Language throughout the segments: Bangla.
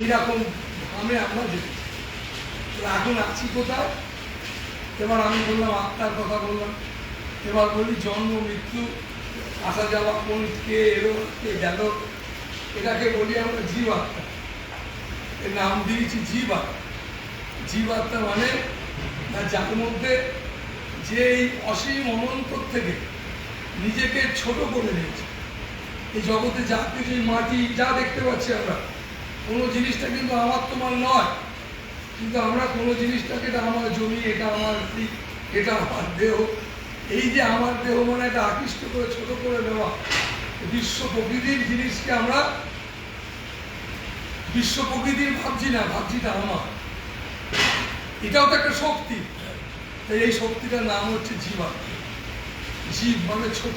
এরকম আমি আমরা দেখেছি এখন আছি কোথায়? এবার আমি বললাম, আত্মার কথা বললাম। এবার বলি, জন্ম, মৃত্যু, আসা যাওয়া, কোন, কে, এলো, কে গেল, এটাকে বলি আমরা জীব আত্মা এর নাম দিয়েছি জীব আত্মা জীব আত্মা মানে যার মধ্যে যে এই অসীম অনন্তর থেকে নিজেকে ছোট করে নিয়েছে। এই জগতে যা কিছু মাটি, যা দেখতে পাচ্ছি আমরা কোনো জিনিসটা কিন্তু আমার তোমার নয়। কিন্তু আমরা কোনো জিনিসটাকে এটা আমার জমি, এটা আমার দিক এটা আমার দেহ, এই যে আমার দেহ মানে এটা আকৃষ্ট করে, ছোট করে নেওয়া, বিশ্ব প্রকৃতির জিনিসকে আমরা বিশ্ব প্রকৃতির ভাবছি না ভাবছি এটা আমার। এটাও তো একটা শক্তি। তাই এই শক্তিটার নাম হচ্ছে জীবা। জীব মানে ছোট।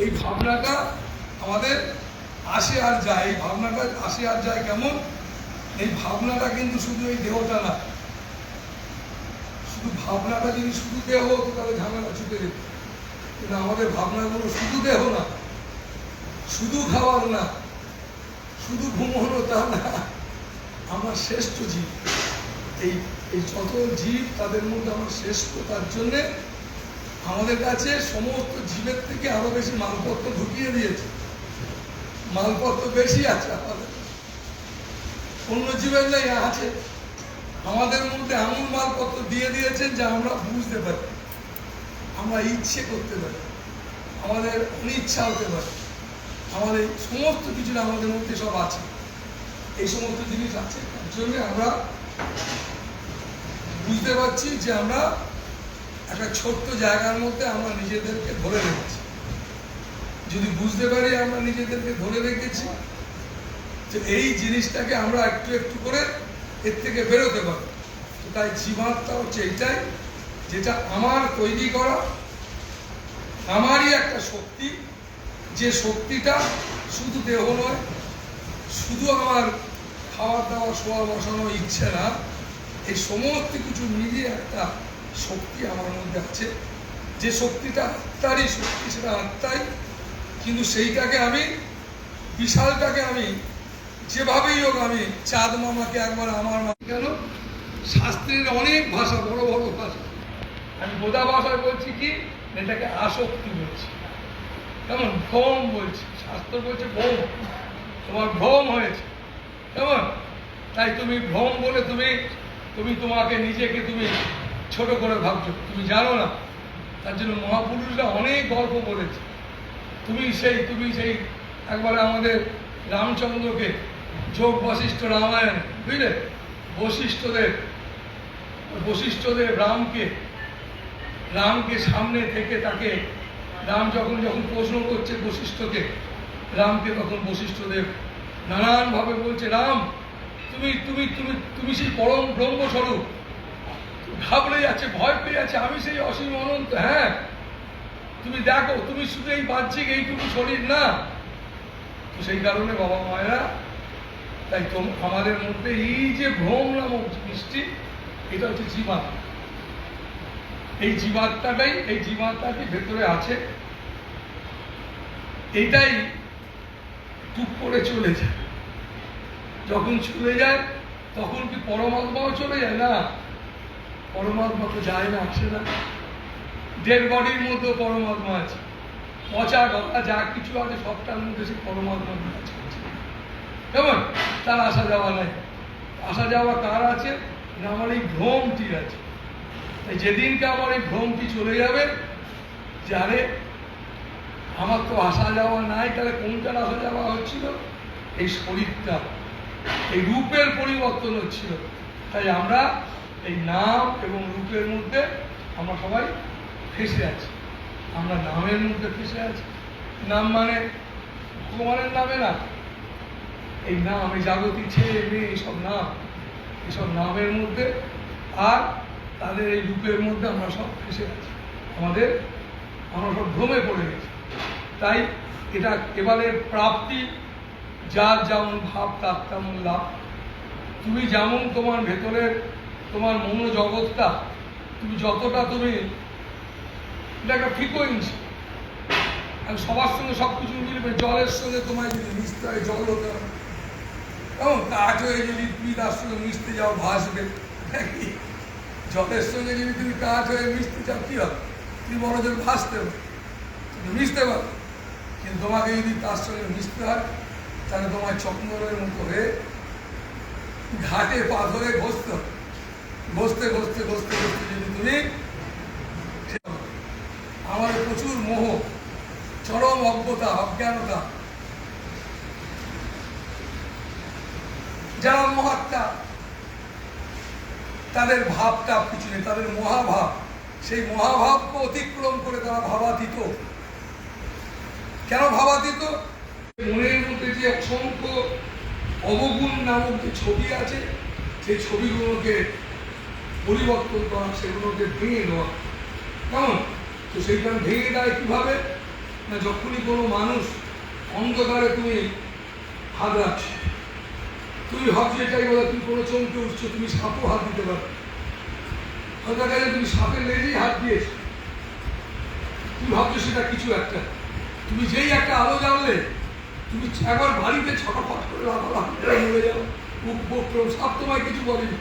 এই ভাবনাটা আমাদের আসে আর যায়, এই ভাবনাটা আসে আর যায় কেমন? এই ভাবনাটা কিন্তু শুধু এই দেহটা না। শুধু ভাবনাটা যদি শুধু দেহ হতো তাহলে ঝামেলা ছুটে যেত। কিন্তু আমাদের ভাবনাগুলো শুধু দেহ না। শুধু খাবার না। শুধু ঘুমোনো তা না। আমরা শ্রেষ্ঠ জীব। এই এই যত জীব তাদের মধ্যে আমার শ্রেষ্ঠ, তার জন্যে আমাদের কাছে সমস্ত জীবের থেকে আরও বেশি মালপত্র ঢুকিয়ে দিয়েছে। মালপত্র বেশি আছে আমাদের? অন্য জীবের নেই আছে। আমাদের মধ্যে এমন মালপত্র দিয়ে দিয়েছেন যা আমরা বুঝতে পারি। আমরা ইচ্ছে করতে পারি। আমাদের অনিচ্ছা হতে পারে। আমাদের সমস্ত কিছু আমাদের মধ্যে সব আছে। এই সমস্ত জিনিস আছে। তার জন্য আমরা বুঝতে পারছি যে আমরা একটা ছোট্ট জায়গার মধ্যে আমরা নিজেদেরকে ধরে রেখেছি। যদি বুঝতে পারি, আমরা নিজেদেরকে ধরে রেখেছি যে এই জিনিসটাকে আমরা একটু একটু করে এর থেকে বেরোতে পারব। তাই জীবাত্মা হচ্ছে এইটাই, যেটা আমার তৈরি করা, আমারই একটা শক্তি। যে শক্তিটা শুধু দেহ নয়, শুধু আমার খাওয়ার দাওয়া শোয়া বসানো ইচ্ছে না, এই সমস্ত কিছু মিলিয়ে একটা শক্তি আমার মধ্যে আছে। যে শক্তিটা আত্মারই শক্তি, সেটা আত্মাই কিন্তু সেইটাকে আমি, বিশালটাকে আমি, যেভাবেই হোক আমি, চাঁদ মামাকে একবার আমার কেন? শাস্ত্রের অনেক ভাষা, বড় বড় ভাষা। আমি বোধা ভাষায় বলছি কি? এটাকে আসক্তি বলছি। কেমন? ভ্রম বলছি। শাস্ত্র বলছে ভ্রম। তোমার ভ্রম হয়েছে। কেমন? তাই তুমি ভ্রম বলে তুমি তুমি তোমাকে নিজেকে তুমি ছোট করে ভাবছ। তুমি জানো না। তার জন্য মহাপুরুষরা অনেক গল্প বলেছে। তুমি সেই তুমি সেই, একবারে আমাদের রামচন্দ্রকে যোগ বশিষ্ঠ রামায়ণ, বুঝলে? বশিষ্ঠদেব বশিষ্ঠদেব রামকে রামকে সামনে থেকে তাকে, রাম যখন যখন প্রশ্ন করছে বশিষ্ঠকে, রামকে তখন বশিষ্ঠদেব নানানভাবে বলছে, রাম, তুমি তুমি তুমি তুমি সেই পরম ব্রহ্মস্বরূপ। ঘাবড়ে যাচ্ছে, ভয় পেয়ে যাচ্ছে, আমি সেই অসীম অনন্ত। হ্যাঁ তুমি দেখো, তুমি শুধু এই বাহ্যিক এইটুকু শরীর না। তো সেই কারণে বাবা মায়েরা, তাই তোম, আমাদের মধ্যে এই যে ভ্রম নামক জিনিসটি এটা হচ্ছে জীবাত্মা। এই জীবাত্মাটাই, এই জীবাত্মাটি ভেতরে আছে। এটাই টুক করে চলে যায়। যখন চলে যায়, তখন কি পরমাত্মাও চলে যায়? না। পরমাত্মা তো যায় না, আসে না। ডেড বডির মধ্যেও পরমাত্মা আছে। পচা গলা যা কিছু আছে, সবটার মধ্যে সে পরমাত্মা করছে কেমন? তার আসা যাওয়া নাই। আসা যাওয়া কার আছে? না আমার এই ভ্রমটির আছে। তাই যেদিনকে আমার এই ভ্রমটি চলে যাবে যে আরে আমার তো আসা যাওয়া নাই, তাহলে কোনটার আসা যাওয়া হচ্ছিল? এই শরীরটা। এই রূপের পরিবর্তন হচ্ছিল। তাই আমরা এই নাম এবং রূপের মধ্যে আমরা সবাই ফেসে আছি। আমরা নামের মধ্যে ফেসে আছি। নাম মানে ভগবানের নামে না। এই নাম এই জাগতিক ছেলে, মেয়ে এইসব নাম। এইসব নামের মধ্যে আর তাদের এই রূপের মধ্যে আমরা সব ফেসে আছি। আমাদের আমরা সব ভ্রমে পড়ে গেছি। তাই এটা এবারে প্রাপ্তি, যার যেমন ভাব, তার তেমন লাভ। তুমি যেমন তোমার ভেতরের তোমার মনোজগৎটা, তুমি যতটা তুমি এটা একটা ফ্রিকোয়েন্সি আর সবার সঙ্গে সব কিছু মিলবে, জলের সঙ্গে তোমায় যদি মিশতে হয়, জল হতে হবে। কাঠ হয়ে যদি তুমি তার সঙ্গে মিশতে যাও, ভাসবে। নাকি জলের সঙ্গে যদি তুমি কাঠ হয়ে মিশতে চাও, কি হবে? তুমি বড় জল ভাসতে হবে। তুমি মিশতে পারো। কিন্তু তোমাকে যদি তার সঙ্গে মিশতে হয়, তাহলে তোমার চক্মরের মতো হয়ে ঘাটে পা ধরে ঘষতে হবে। ঘষতে ঘষতে ঘষতে ঘষতে যদি তুমি আমাদের প্রচুর মোহ চরম অজ্ঞতা অজ্ঞানতা যারা মহাত্মা, তাদের ভাবটা কিছু নেই তাদের মহাভাব, সেই মহাভাবকে অতিক্রম করে তারা ভাবাতীত। কেন ভাবাতীত? মনের মধ্যে যে অসংখ্য অবগুণ নামক যে ছবি আছে, সেই ছবিগুলোকে পরিবর্তন করা, সেগুলোকে ভেঙে দেওয়া। কেমন? তো সেইটা ভেঙে দেয় কীভাবে? না, যখনই কোনো মানুষ অন্ধকারে তুমি হাত রাখছো তুমি ভাবছ এটাই বলে তুমি কোনো চমকে উঠছো, তুমি সাপও হাত দিতে পারো। অন্ধকারে তুমি সাপের লেজেই হাত দিয়েছ। তুমি ভাবছ সেটা কিছু একটা। তুমি যেই একটা আলো জ্বাললে, তুমি একবার বাড়িতে ছটাফট করে মরে যাও মুখ সাপ তোমায় কিছু বলেনি।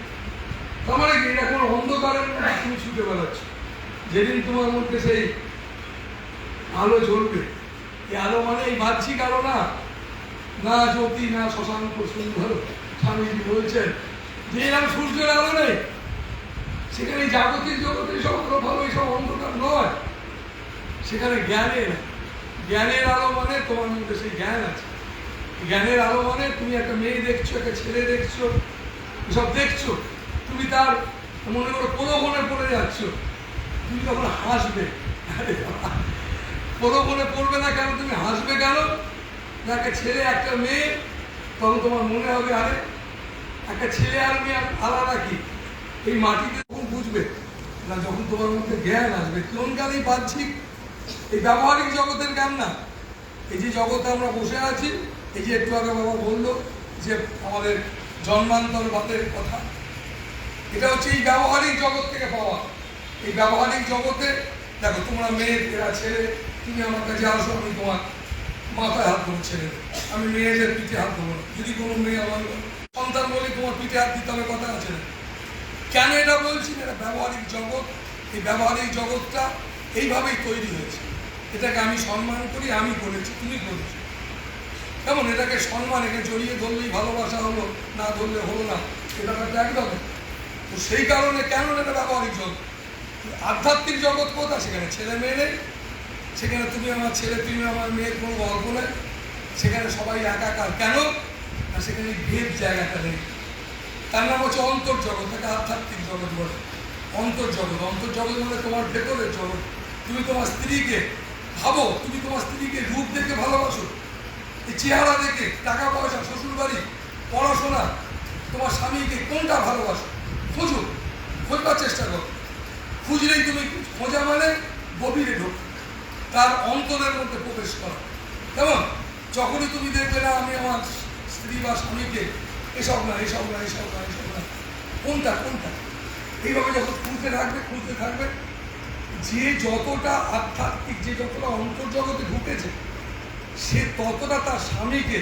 তার মানে কি? এটা কোনো অন্ধকারের মধ্যে তুমি ছুটে বেড়াচ্ছ। যেদিন তোমার মধ্যে সেই আলো জ্বলবে এই আলো মানে এই বাহ্যিক আলো না। না জ্যোতি, না শশাঙ্ক, সুন্দর স্বামীজি বলছেন, যে এরকম সূর্যের আলো নেই, সেখানে জাগতিক জগতে সব আলো ভালো এইসব অন্ধকার নয়। সেখানে জ্ঞানের জ্ঞানের আলো মানে তোমার মধ্যে সেই জ্ঞান আছে। জ্ঞানের আলো মানে তুমি একটা মেয়ে দেখছ, একটা ছেলে দেখছ সব দেখছ, তুমি তার মনে করো প্রলোভনে পড়ে যাচ্ছ। তুমি তখন হাসবে বাবা, প্রলোভনে পড়বে না কেন? তুমি হাসবে কেন? একটা ছেলে একটা মেয়ে? তখন তোমার মনে হবে আরে একটা ছেলে আর মেয়ে আলাদা কি? এই মাটিতে তখন বুঝবে না যখন তোমার মধ্যে জ্ঞান আসবে কোন জ্ঞান এই বাহ্যিক এই ব্যবহারিক জগতের জ্ঞান না। এই যে জগতে আমরা বসে আছি এই যে একটু আগে বাবা বলল যে আমাদের জন্মান্তর বাতের কথা এটা হচ্ছে এই ব্যবহারিক জগৎ থেকে পাওয়া। এই ব্যবহারিক জগতে দেখো তোমরা মেয়ে এরা ছেলে তুমি আমার কাছে আসো আমি তোমার মাথায় হাত দেবো ছেলে আমি মেয়েদের পিঠে হাত না। যদি কোনো মেয়ে আমার সন্তান বলি তোমার পিঠে হাত দিতে হবে, কথা আছে না। কেন এটা বলছি? এটা ব্যবহারিক জগৎ। এই ব্যবহারিক জগৎটা এইভাবেই তৈরি হয়েছে। এটাকে আমি সম্মান করি, আমি করেছি তুমি করেছ কেমন? এটাকে সম্মান, একে জড়িয়ে ধরলেই ভালোবাসা হলো, না ধরলে হলো না, এটা একটা একদম। তো সেই কারণে কেন এটা ব্যবহারিক জগৎ? আধ্যাত্মিক জগৎ কোথায়? সেখানে ছেলে মেয়ে নেই সেখানে তুমি আমার ছেলে, তুমি আমার মেয়ের কোনো গল্প নেই সেখানে সবাই একাকার। কেন? না সেখানে ভেদ জায়গাটা নেই। তার নাম হচ্ছে অন্তর্জগৎ, তাকে আধ্যাত্মিক জগৎ বলে। অন্তর্জগৎ অন্তর্জগৎ মানে তোমার ভেতরের জগৎ। তুমি তোমার স্ত্রীকে ভাবো, তুমি তোমার স্ত্রীকে রূপ দেখে ভালোবাসো। এই চেহারা দেখে টাকা পয়সা শ্বশুরবাড়ি, পড়াশোনা, তোমার স্বামীকে কোনটা ভালোবাসো? খোঁজো খোঁজবার চেষ্টা করো। খুঁজলেই তুমি খোঁজা মানে গভীরে ঢোক। তার অন্তরের মধ্যে প্রবেশ করা। কেমন? যখনই তুমি দেখবে না, আমি আমার স্ত্রী বা স্বামীকে, এসব না এসব না এসব না এসব না। কোনটা কোনটা? এইভাবে যখন খুলতে থাকবে খুলতে থাকবে, যে যতটা আধ্যাত্মিক, যে যতটা অন্তর্জগতে ঢুকেছে, সে ততটা তার স্বামীকে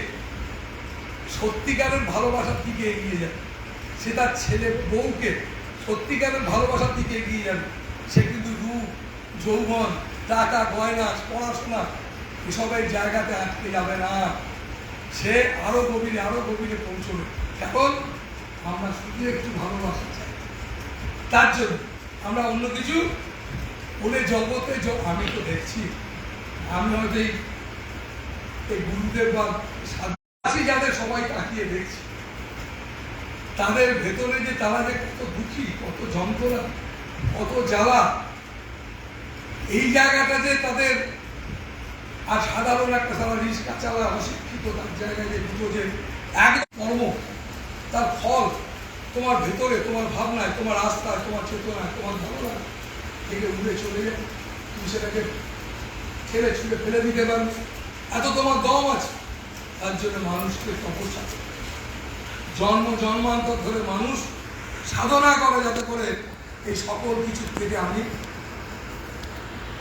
সত্যিকারের ভালোবাসার দিকে এগিয়ে যাবে। সে তার ছেলে বউকে সত্যিকারের ভালোবাসার দিকে এগিয়ে যাবে। সে কিন্তু রূপ, যৌবন টাকা, গয়না, পড়াশোনা, এসবের জায়গাতে আটকে যাবে না। সে আরও গভীরে আরও গভীরে পৌঁছবে। এখন আমরা শুধু একটু ভালোবাসা চাই। তার জন্য আমরা অন্য কিছু বলে জগতে আমি তো দেখছি। আমি হয়তো এই গুরুদেব বা সাধু যাদের সবাই তাকিয়ে দেখছি, তাদের ভেতরে যে তারা যে কত দুঃখী, কত যন্ত্রণা, কত জ্বালা এই জায়গাটা যে তাদের আর সাধারণ একটা তারা রিক্সা চালায় অশিক্ষিত, তার জায়গায় যে দুটো যে এক কর্ম, তার ফল তোমার ভেতরে, তোমার ভাবনায়, তোমার আস্থায়, তোমার চেতনায়, তোমার ধারণায় থেকে উড়ে চলে যাবে তুমি সেটাকে ঠেলে ছুঁড়ে ফেলে দিতে পারবে এত তোমার দম আছে। তার জন্য মানুষকে তপস্যা জন্ম জন্মান্তর ধরে মানুষ সাধনা করে যাতে করে এই সকল কিছু থেকে আমি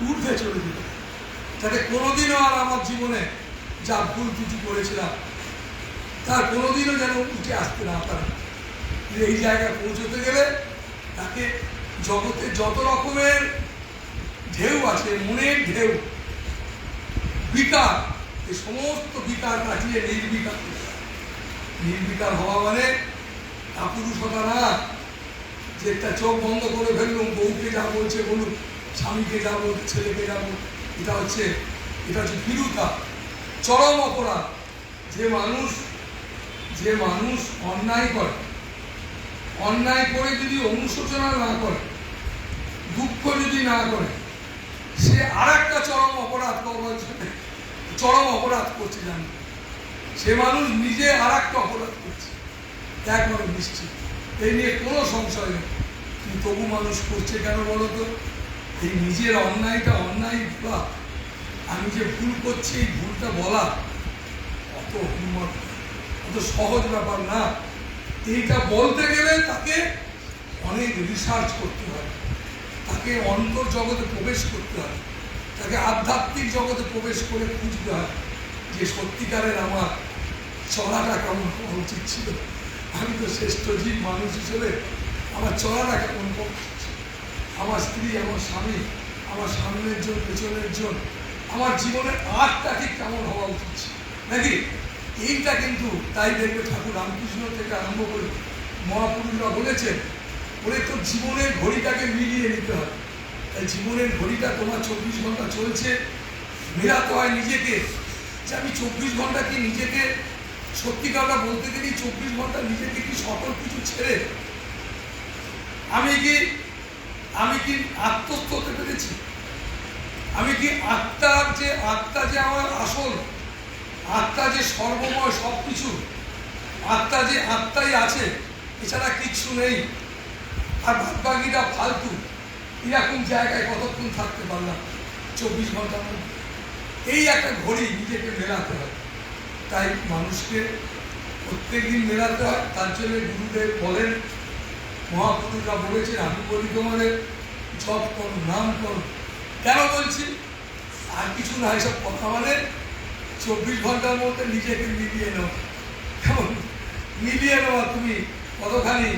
ঊর্ধ্বে চলে পারি। যাতে কোনোদিনও আর আমার জীবনে যা ভুল ত্রুটি করেছিলাম, তার কোনোদিনও যেন উঠে আসতে না পারে। এই জায়গায় পৌঁছতে গেলে তাকে জগতে যত রকমের ঢেউ আছে, মনের ঢেউ, বিকার, এই সমস্ত বিকার কাটিয়ে নির্বিকার নির্বিকার হওয়া মানে কাপুরুষতা না, যে একটা চোখ বন্ধ করে ফেললুম, বউকে যা বলছে বলুন স্বামীকে যা বলছে ছেলেকে যা বলছে এটা হচ্ছে এটা হচ্ছে বিরুতা চরম অপরাধ। যে মানুষ যে মানুষ অন্যায় করে অন্যায় করে যদি অনুশোচনা না করে, দুঃখ যদি না করে, সে আর একটা চরম অপরাধ করবার জন্য চরম অপরাধ করছে জানি সে মানুষ নিজে আর একটা অপরাধ করছে। একবারে নিশ্চিত। এই নিয়ে কোনো সংশয় নেই। তবু মানুষ করছে কেন বলো তো এই নিজের অন্যায়টা, অন্যায় বলা আমি যে ভুল করছি, এই ভুলটা বলা অত হিম্মত অত সহজ ব্যাপার না। এইটা বলতে গেলে তাকে অনেক রিসার্চ করতে হয়। তাকে অন্তর জগতে প্রবেশ করতে হয়। তাকে আধ্যাত্মিক জগতে প্রবেশ করে খুঁজতে হয় যে সত্যিকারের আমার চলাটা কেমন হওয়া উচিত ছিল। আমি তো শ্রেষ্ঠ জীব মানুষ হিসেবে আমার চলাটা কেমন? আমার স্ত্রী, আমার স্বামী, আমার সামনের জন, পেছনের জন, আমার জীবনের আর্টটা ঠিক কেমন হওয়া উচিত নাকি? এইটা কিন্তু তাই দেখবে ঠাকুর রামকৃষ্ণ থেকে আরম্ভ করে মহাপুরুষরা বলেছেন, বলে তোর জীবনের ঘড়িটাকে মিলিয়ে নিতে হয় তাই জীবনের ঘড়িটা তোমার চব্বিশ ঘণ্টা চলছে মেলাতে হয় নিজেকে। যে আমি চব্বিশ ঘণ্টা কি নিজেকে সত্যিকারটা বলতে গেলে চব্বিশ ঘণ্টা নিজেকে কি সকল কিছু ছেড়ে? আমি কি আমি কি আত্মস্থ হতে পেরেছি? আমি কি আত্মার যে, আত্মা যে আমার আসল, আত্মা যে সর্বময় সব কিছু আত্মা যে আত্মাই আছে, এছাড়া কিচ্ছু নেই। আর ভাগবাগিটা ফালতু। এরকম জায়গায় কতক্ষণ থাকতে পারলাম? চব্বিশ ঘণ্টার মধ্যে। এই একটা ঘড়ি নিজেকে মেলাতে হয়। তাই মানুষকে প্রত্যেক দিন মেলাতে হয়। তার জন্য গুরুদেব বলেন মহাপুরুষরা বলেছেন, আমি বলি তোমাদের, জপ করো, নাম করো। কেন বলছি? আর কিছু না, এসব কথা মানে চব্বিশ ঘণ্টার মধ্যে নিজেকে মিলিয়ে নাও। কেমন? মিলিয়ে নেওয়া তুমি, কতখানি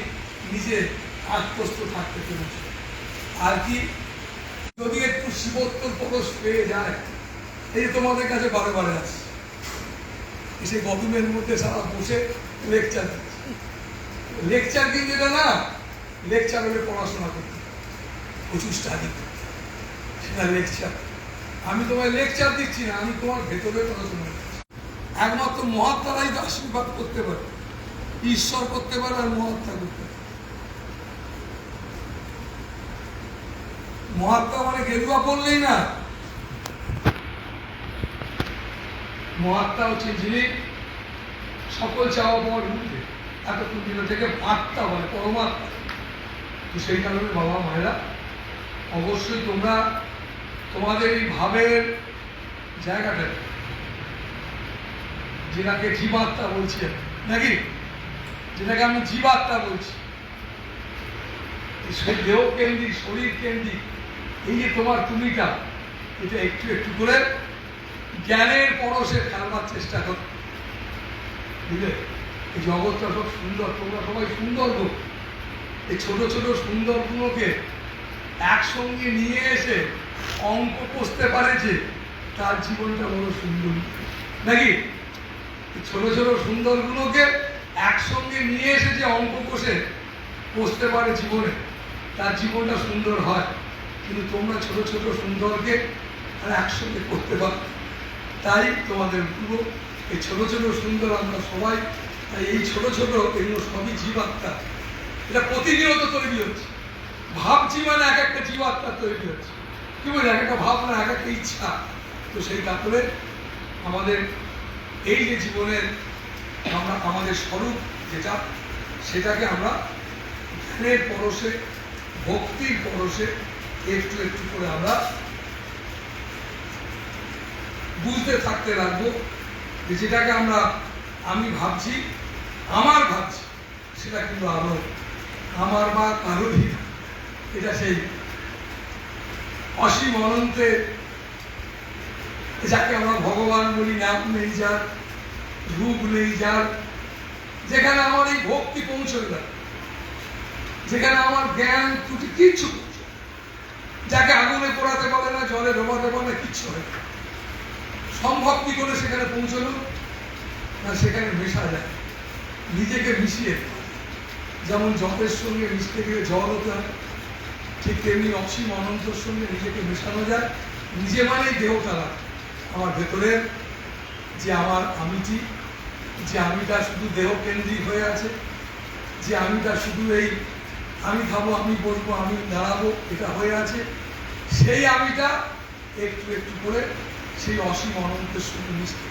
নিজে আত্মস্থ থাকতে পেরেছ। আর কি? যদি একটু শিবোত্তর পরশ পেয়ে যায়, এই তোমাদের কাছে বারে বারে আসে এসে গভর্নমেন্ট মধ্যে সারা বসে লেকচার দিচ্ছে। লেকচার যেটা না লেকচার হলে পড়াশোনা করতে প্রচুর স্টাডি সেটা লেকচার আমি তোমায় লেকচার দিচ্ছি না, আমি তোমার ভেতরে পড়াশোনা করছি। একমাত্র মহাত্মারাই তো আশীর্বাদ করতে পারে। ঈশ্বর করতে পারে আর মহাত্মা করতে পারে। মহাত্মা মানে গেরুয়া বললেই না। মহাত্মা হচ্ছে যিনি সকল চাওয়া পাওয়ার ঊর্ধ্বে এতক্ষণ দিন থেকে আত্মা বলে, পরমাত্মা। তো সেই কারণে বাবা মায়েরা অবশ্যই তোমরা তোমাদের এই ভাবের জায়গাটা যেটাকে জীবাত্মা বলছি নাকি? যেটাকে আমি জীবাত্মা বলছি। সেই দেহ কেন্দ্রিক শরীর কেন্দ্রিক এই যে তোমার তুমিটা এটা একটু একটু করে জ্ঞানের পরশে ফেলবার চেষ্টা করো। বুঝলে? এই জগৎটা সব সুন্দর, তোমরা সবাই সুন্দর গো এই ছোট ছোট সুন্দরগুলোকে একসঙ্গে নিয়ে এসে অঙ্ক কষতে পারে যে তার জীবনটা বড় সুন্দর। নাকি? ছোট ছোট সুন্দরগুলোকে একসঙ্গে নিয়ে এসে যে অঙ্ক কষে কষতে পারে জীবনে, তার জীবনটা সুন্দর হয়। কিন্তু তোমরা ছোট ছোট সুন্দরকে আর একসঙ্গে করতে পারো তাই তোমাদের পুরো এই ছোট ছোট সুন্দর আমরা সবাই এই ছোট ছোট এগুলো সবই জীবাত্মা। এটা প্রতিনিয়ত তৈরি হচ্ছে। ভাবছি মানে এক একটা জীবাত্মা তৈরি হচ্ছে। কি বলি, এক একটা ভাবনা, এক একটা ইচ্ছা। তো সেই কারণে আমাদের এই যে জীবনের আমরা, আমাদের স্বরূপ যেটা, সেটাকে আমরা জ্ঞানের পরশে, ভক্তির পরশে একটু একটু করে আমরা বুঝতে থাকতে লাগবো যে যেটাকে আমরা, আমি ভাবছি, আমার ভাবছি, সেটা কিন্তু আরও আমার বা কারোরই এটা সেই অসীম অনন্তে যাকে আমরা ভগবান বলি, নাম নেই যার, রূপ নেই যার, যেখানে আমার এই ভক্তি পৌঁছবে না, যেখানে আমার জ্ঞান ত্রুটি কিচ্ছু যাকে আগুনে পোড়াতে পারে না, জলে ডোবাতে পারে না, কিচ্ছু হয় না। সম্ভব কি করে সেখানে পৌঁছলো না, সেখানে মেশা যায়। নিজেকে মিশিয়ে যেমন জলের সঙ্গে মিশতে গেলে জল হতে হয়, ঠিক তেমনি অসীম অনন্তর সঙ্গে নিজেকে মেশানো যায়, নিজে মানেই দেহটা না আমার ভেতরের যে আমার আমিটি, যে আমিটা শুধু দেহ কেন্দ্রিক হয়ে আছে, যে আমিটা শুধু এই আমি খাব, আমি বলব, আমি দাঁড়াবো, এটা হয়ে আছে, সেই আমিটা একটু একটু করে সেই অসীম অনন্তের সঙ্গে মিশতে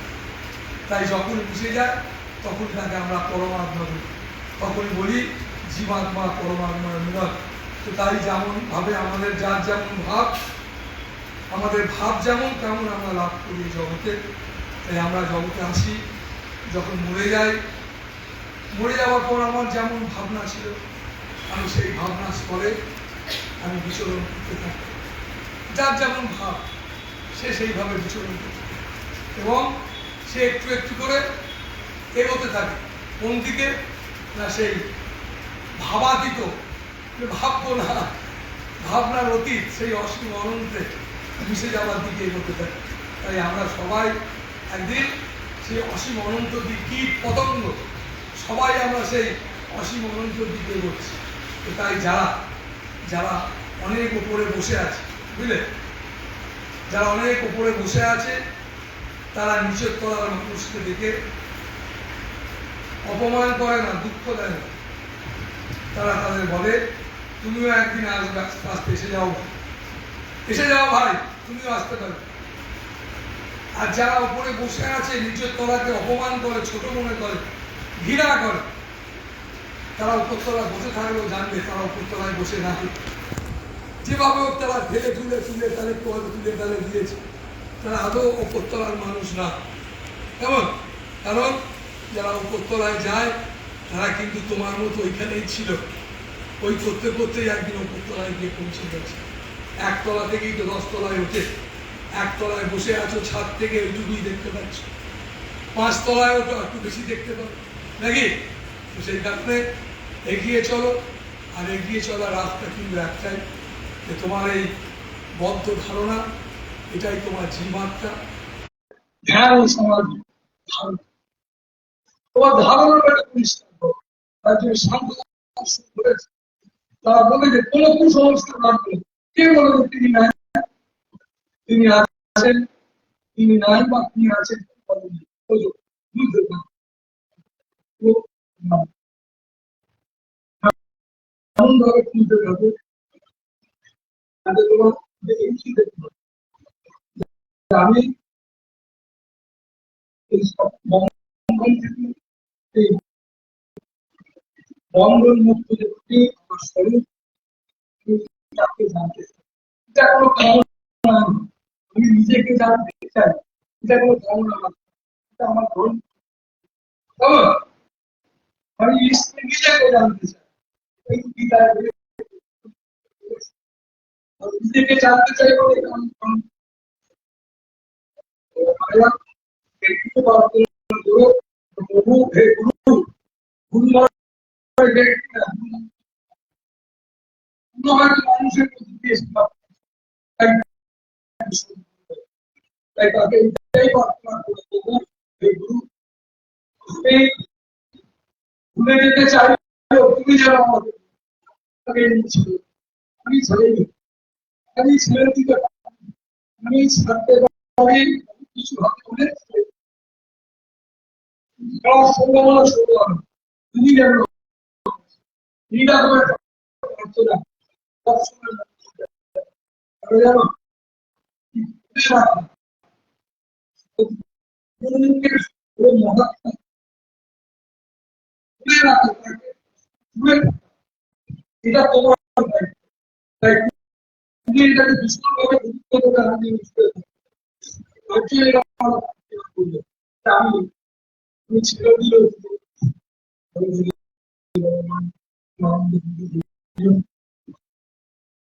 তাই যখন মিশে যায়, তখন তাকে আমরা পরমাত্মা তখনই বলি, জীবাত্মা পরমাত্মার মিলন তো তাই যেমন ভাবে আমাদের যার যেমন ভাব, আমাদের ভাব যেমন, তেমন আমরা লাভ করি জগতে। তাই আমরা জগতে আসি যখন মরে যাই, মরে যাওয়ার পর আমার যেমন ভাবনা ছিল, আমি সেই ভাবনার স্তরে আমি বিচরণ করতে থাকি। যার যেমন ভাব, সে সেইভাবে বিচরণ করতে এবং সে একটু একটু করে এগোতে থাকে। কোন দিকে? না সেই ভাবাতীত ভাববো না, ভাবনার অতীত, সেই অসীম অনন্তে মিশে যাওয়ার দিকে এগোতে থাকে তাই আমরা সবাই একদিন সেই অসীম অনন্ত দিক কীট পতঙ্গ, সবাই আমরা সেই অসীম অনন্ত দিকে এগোচ্ছি। তো তাই যারা যারা অনেক উপরে বসে আছে, বুঝলে? যারা অনেক উপরে বসে আছে, তারা নিচের তলার মানুষকে দেখে অপমান করে না, দুঃখ দেয় না। তারা তাদের বলে, তুমিও একদিন আসবে আস্তে এসে যাও। এসে যাও ভাই, তুমিও আসতে পারবে আর যারা উপরে বসে আছে নিচের তলাকে অপমান করে, ছোট মনে করে, ঘৃণা করে, তারা উপরতলায় বসে থাকলেও জানবে তারা উপরতলায় বসে না যেভাবে হোক তারা ঢেলে তুলে তুলে তালে কোয়ালে তুলে তালে দিয়েছে। তারা আদৌ উপরতলার মানুষ না। কেমন? কারণ যারা উপরতলায় যায়, তারা কিন্তু তোমার মতো ওইখানেই ছিল। ওই করতে করতেই একদিন উপরতলায় গিয়ে পৌঁছে গেছে। একতলা থেকেই তো দশতলায় ওঠে। একতলায় বসে আছো, ছাদ থেকে ওইটুকুই দেখতে পাচ্ছ। পাঁচতলায়ও তো একটু বেশি দেখতে পাবে। নাকি? তো সেই কারণে এগিয়ে চলো। আর এগিয়ে চলার রাস্তা কিন্তু একটাই, যে তোমার এই বদ্ধ ধারণা, এটাই তোমার জীবাত্মা। ধ্যান সমাজ তোমার ধারণাটাকে পরিষ্কার করো তার জন্য শান্ত তারা বলে যে কোন কুসংস্কার রাখবে কে বলে তিনি নাই? তিনি আছেন, তিনি নাই বা তিনি আছেন বুঝতে আমি এই বন্ধন মুক্ত ব্যক্তি শরীর তাকে জানতে। এটা কোনো কামনা আমি নিজেকে জানতে চাই এটা কোনো নয়। এটা আমার ধর্ম আমি নিজেকে জানতে চাই নিজেকে জানতে চাই বলে আমি আমি- ভাইয়া, একটু প্রার্থনা করো, প্রভু হে গুরু গুরুময় ব্যক্তি না, গুরু হয়তো মানুষের প্রতি বেশ ভাব। তাই তাই তাকে এটাই প্রার্থনা করে প্রভু হে গুরু আমি ভুলে যেতে চাই তুমি যেন আমাকে তাকে ছেড়ে দাও। আমি ছেড়ে দিই আমি ছেড়ে দিতে পারি। আমি ছাড়তে পারি কিছু হাতে তুলে ছেড়ে দিই। সব সম্ভাবনা শুরু হবে তুমি রাখো। এটা তোমার তুমি এটাকে দেবে আমি বুঝতে